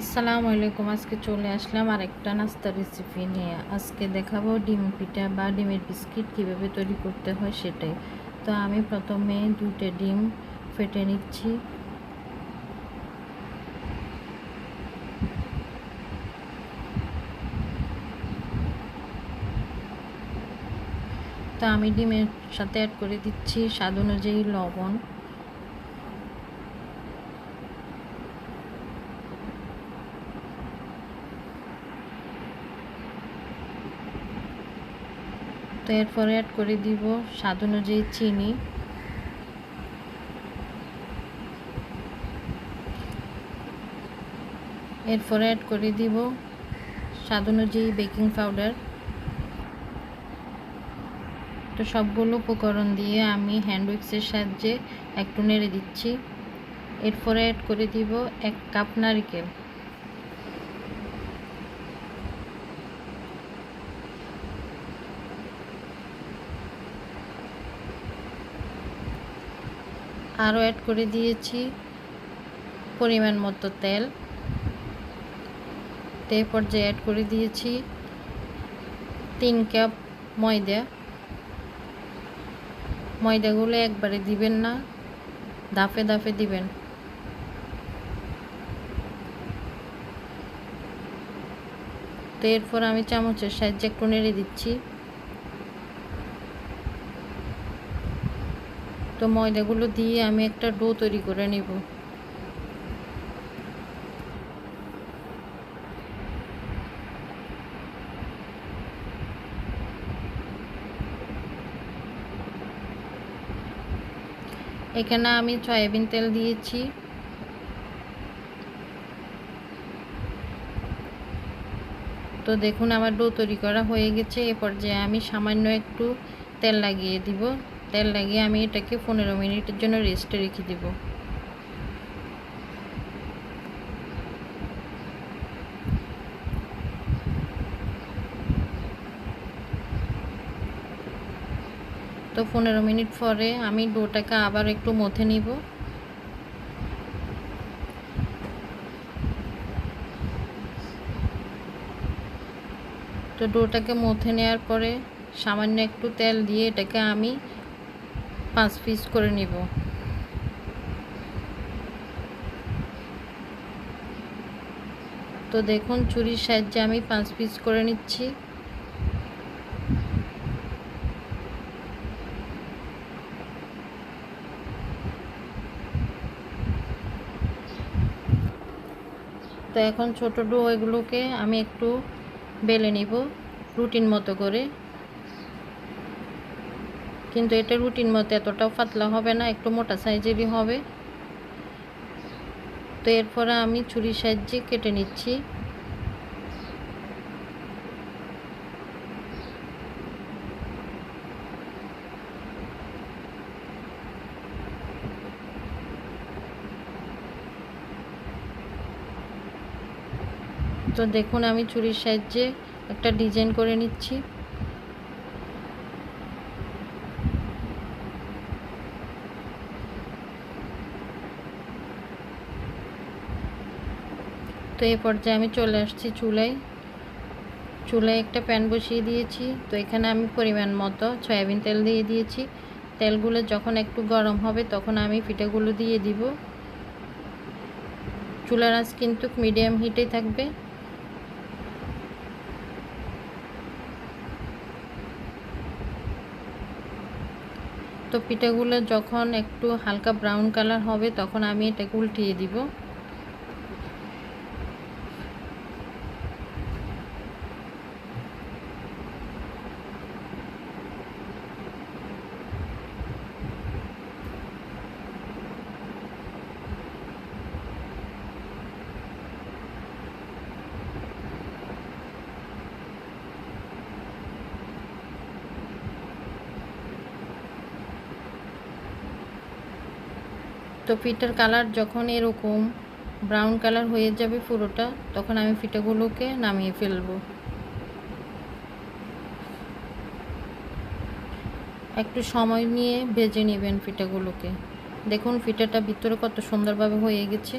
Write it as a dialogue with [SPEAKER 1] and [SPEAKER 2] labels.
[SPEAKER 1] আসসালামু আলাইকুম, আজকে চলে আসলাম আরেকটা নাস্তার রেসিপি নিয়ে। আজকে দেখাবো ডিম পিঠা বা ডিমের বিস্কিট কীভাবে তৈরি করতে হয় সেটাই। তো আমি প্রথমে দুইটা ডিম ফেটে নিচ্ছি। তো আমি ডিমের সাথে অ্যাড করে দিচ্ছি স্বাদ অনুযায়ী লবণ। এরপরে অ্যাড করে দিব স্বাদ অনুযায়ী চিনি। এরপরে অ্যাড করে দিব স্বাদ অনুযায়ী বেকিং পাউডার তো সবগুলো উপকরণ দিয়ে আমি হ্যান্ড উইক্সের সাহায্যে একটু নেড়ে দিচ্ছি। এরপরে অ্যাড করে দিব এক কাপ নারিকেল। আরও অ্যাড করে দিয়েছি পরিমাণ মতো তেল। তে পর্যায়ে অ্যাড করে দিয়েছি তিন কাপ ময়দা। ময়দাগুলো একবারে দিবেন না দাফে দাফে দিবেন। তো এরপর আমি চামচের সাহায্যে একটু নেড়ে দিচ্ছি। তো ময়দাগুলো দিয়ে আমি একটা ডো তৈরি করে নিব। এখানে আমি সয়াবিন তেল দিয়েছি। তো দেখুন আমার ডো তৈরি করা হয়ে গেছে। এ পর্যায়ে আমি সামান্য একটু তেল লাগিয়ে দিব। তেল লাগিয়ে আমি এটাকে পনেরো মিনিটের জন্য রেস্টে রেখে দিব। তো পনেরো মিনিট পরে আমি ডোটাকে আবার একটু মথে নিব। তো ডোটাকে মথে নেওয়ার পরে সামান্য একটু তেল দিয়ে এটাকে আমি পাঁচ পিস করে নিব। তো দেখুন, চুরির সাহায্যে আমি পাঁচ পিস করে নিচ্ছি। তো এখন ছোট ডো এগুলোকে আমি একটু বেলে নিব রুটিন মতো করে। কিন্তু এটা রুটিন মতো এতটাও পাতলা হবে না, একটু মোটা সাইজেরই হবে। তো এরপরে আমি ছুরির সাহায্যে কেটে নিচ্ছি। তো দেখুন আমি ছুরির সাহায্যে একটা ডিজাইন করে নিচ্ছি। তো এই পর্যায়ে আমি চলে আসছি চুলায়। চুলায় একটা প্যান বসিয়ে দিয়েছি। তো এখানে আমি পরিমাণ মতো সয়াবিন তেল দিয়ে দিয়েছি। তেলগুলো যখন একটু গরম হবে তখন আমি পিঠাগুলো দিয়ে দিব। চুলার আঁচ কিন্তু মিডিয়াম হিটে থাকবে। তো পিঠাগুলো যখন একটু হালকা ব্রাউন কালার হবে তখন আমি এটাকে উল্টিয়ে দিব। তো ফিটার কালার যখন এরকম ব্রাউন কালার হয়ে যাবে পুরোটা, তখন আমি ফিটাগুলোকে নামিয়ে ফেলব। একটু সময় নিয়ে ভেজে নেবেন ফিটাগুলোকে। দেখুন ফিটাটা ভিতরে কত সুন্দরভাবে হয়ে গেছে।